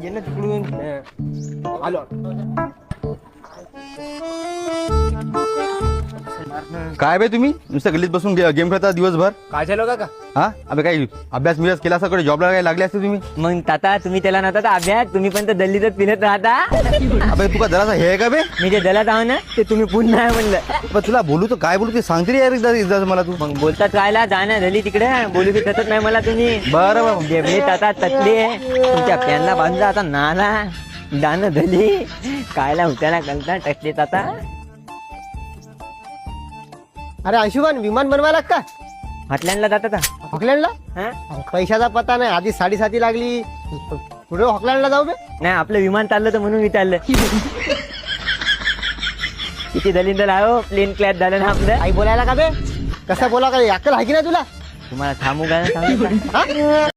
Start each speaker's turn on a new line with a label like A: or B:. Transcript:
A: என்ன குழுன்னு ஹலோ.
B: काय बे तुम्ही? नुसतं गल्लीत बसून गेम खेळता दिवसभर?
A: काय झालं काका?
B: हा? अबे काही अभ्यास मिळास केला सगळं जॉबला काय लागले असते तुम्ही?
C: मग ताता तुम्ही त्याला नव्हता तर अभ्यास? तुम्ही पण तर दल्लीतच फिरत राहता.
B: अबे तुका जरासा हे का बे?
C: मी जे दलात आहो ना ते तुम्ही पुन्हा म्हणलं.
B: अबे तुला बोलू तर काय बोलू ते सांगते रे यार मला तू.
C: मग बोलतात जा ना दली तिकडे बोलू की तसंच नाही मला तुम्ही.
B: बरं
C: जेवले ताता तटले तुमच्या पॅनला बांधला आता नाला दान धली कायला होत्याला कलता टकले ताता.
A: अरे अंशुमान विमान बनवायला का
C: हॉटलँडला जाता का
A: हॉकलँडला
C: हा?
A: पैशाचा पत्ता नाही आधी साडेसाती लागली. पुढे हॉकलँडला जाऊ बे.
C: नाही आपलं विमान चाललं तर म्हणून विचारलं किती दलिंदल आहे प्लेन क्लॅश झालं ना आपलं.
A: आई बोलायला का बे? कसं बोला का? अक्कल आहे की नाही तुला?
C: तुम्हाला थांबू का? ना सांगू का?
A: हा?